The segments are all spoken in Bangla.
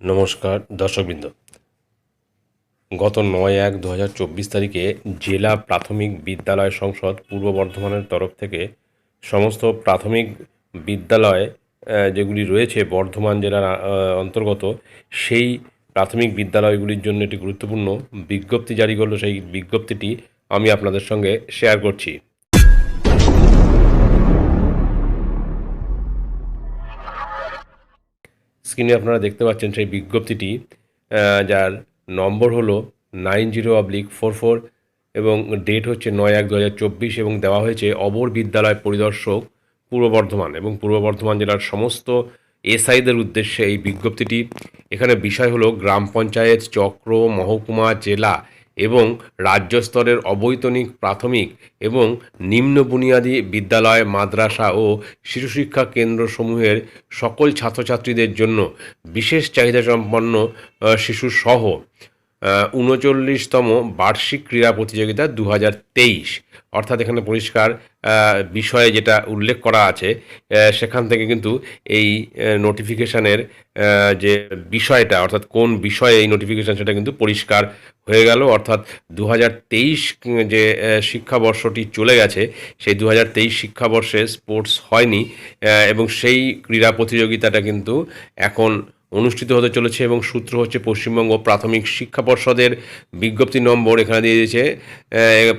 নমস্কার, দর্শকবৃন্দ। গত নয় এক দু তারিখে জেলা প্রাথমিক বিদ্যালয় সংসদ পূর্ব বর্ধমানের তরফ থেকে সমস্ত প্রাথমিক বিদ্যালয় যেগুলি রয়েছে বর্ধমান জেলার অন্তর্গত, সেই প্রাথমিক বিদ্যালয়গুলির জন্য একটি গুরুত্বপূর্ণ বিজ্ঞপ্তি জারি করল। সেই বিজ্ঞপ্তিটি আমি আপনাদের সঙ্গে শেয়ার করছি। স্ক্রিনে আপনারা দেখতে পাচ্ছেন সেই বিজ্ঞপ্তিটি যার নম্বর হলো nine zero oblique four four এবং ডেট হচ্ছে নয় এক দু এবং দেওয়া হয়েছে অবর বিদ্যালয় পরিদর্শক পূর্ব বর্ধমান এবং পূর্ব বর্ধমান জেলার সমস্ত এসআইদের উদ্দেশ্যে এই বিজ্ঞপ্তিটি। এখানে বিষয় হলো গ্রাম পঞ্চায়েত চক্র মহকুমা জেলা এবং রাজ্য স্তরের অবৈতনিক প্রাথমিক এবং নিম্ন বুনিয়াদী বিদ্যালয়, মাদ্রাসা ও শিশুশিক্ষা কেন্দ্রসমূহের সকল ছাত্রছাত্রীদের জন্য বিশেষ চাহিদাসম্পন্ন সম্পন্ন শিশুসহ উনচল্লিশতম বার্ষিক ক্রীড়া প্রতিযোগিতা দু হাজার তেইশ। অর্থাৎ এখানে পরিষ্কার বিষয়ে যেটা উল্লেখ করা আছে সেখান থেকে কিন্তু এই নোটিফিকেশানের যে বিষয়টা, অর্থাৎ কোন বিষয়ে এই নোটিফিকেশান সেটা কিন্তু পরিষ্কার হয়ে গেল। অর্থাৎ দু হাজার তেইশ যে শিক্ষাবর্ষটি চলে গেছে, সেই দু হাজার তেইশ শিক্ষাবর্ষে স্পোর্টস হয়নি এবং সেই ক্রীড়া প্রতিযোগিতাটা কিন্তু এখন অনুষ্ঠিত হতে চলেছে এবং সূত্র হচ্ছে পশ্চিমবঙ্গ প্রাথমিক শিক্ষা পর্ষদের বিজ্ঞপ্তি নম্বর এখানে দিয়ে দিয়েছে।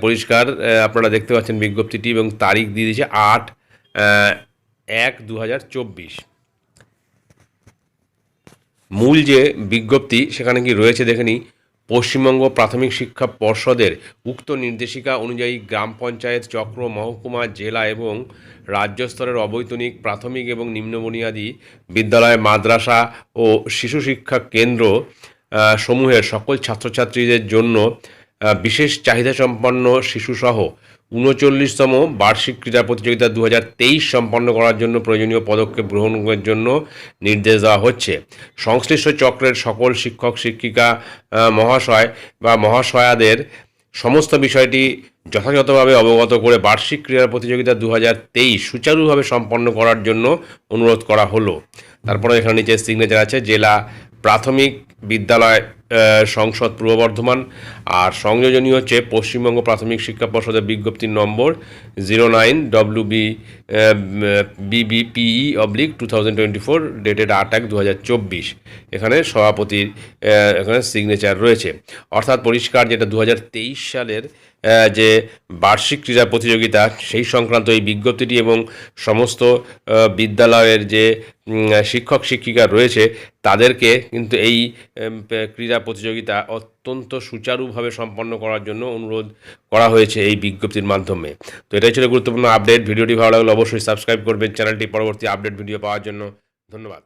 পরিষ্কার আপনারা দেখতে পাচ্ছেন বিজ্ঞপ্তিটি এবং তারিখ দিয়ে দিয়েছে আট এক দু মূল যে বিজ্ঞপ্তি সেখানে কি রয়েছে দেখে নিই। পশ্চিমবঙ্গ প্রাথমিক শিক্ষা পর্ষদের উক্ত নির্দেশিকা অনুযায়ী গ্রাম পঞ্চায়েত চক্র, মহকুমা, জেলা এবং রাজ্য স্তরের অবৈতনিক, প্রাথমিক এবং নিম্নবুনিয়াদী বিদ্যালয়, মাদ্রাসা ও শিশু শিক্ষা কেন্দ্র সমূহের সকল ছাত্রছাত্রীদের জন্য বিশেষ বিশেষ চাহিদাসম্পন্ন শিশুসহ উনচল্লিশতম বার্ষিক ক্রীড়া প্রতিযোগিতা দু হাজার তেইশ সম্পন্ন করার জন্য প্রয়োজনীয় পদক্ষেপ গ্রহণের জন্য নির্দেশ দেওয়া হচ্ছে। সংশ্লিষ্ট চক্রের সকল শিক্ষক, শিক্ষিকা মহাশয় বা মহাশয়াদের সমস্ত বিষয়টি যথাযথভাবে অবগত করে বার্ষিক ক্রীড়া প্রতিযোগিতা দু হাজার তেইশ সুচারুভাবে সম্পন্ন করার জন্য অনুরোধ করা হলো। তারপরে এখানে নিচে সিগনেচার আছে, জেলা প্রাথমিক বিদ্যালয় সংসদ পূর্ব বর্ধমান আর সংযোজনী হচ্ছে পশ্চিমবঙ্গ প্রাথমিক শিক্ষা পর্ষদের বিজ্ঞপ্তির number zero nine W B BBPE oblique two thousand twenty four dated আট এক দু হাজার চব্বিশ। এখানে সভাপতির এখানে সিগনেচার রয়েছে। অর্থাৎ পরিষ্কার যেটা দু হাজার তেইশ সালের যে বার্ষিক ক্রীড়া প্রতিযোগিতা, সেই সংক্রান্ত এই বিজ্ঞপ্তিটি এবং সমস্ত বিদ্যালয়ের যে শিক্ষক শিক্ষিকা রয়েছে, তাদেরকে কিন্তু এই ক্রীড়া প্রতিযোগিতা অত্যন্ত সুচারুভাবে সম্পন্ন করার জন্য অনুরোধ করা হয়েছে এই বিজ্ঞপ্তির মাধ্যমে। তো এটাই ছিল গুরুত্বপূর্ণ আপডেট। ভিডিওটি ভালো লাগলে অবশ্যই সাবস্ক্রাইব করবেন। চ্যানেলটি পরবর্তী আপডেট ভিডিও পাওয়ার জন্য ধন্যবাদ।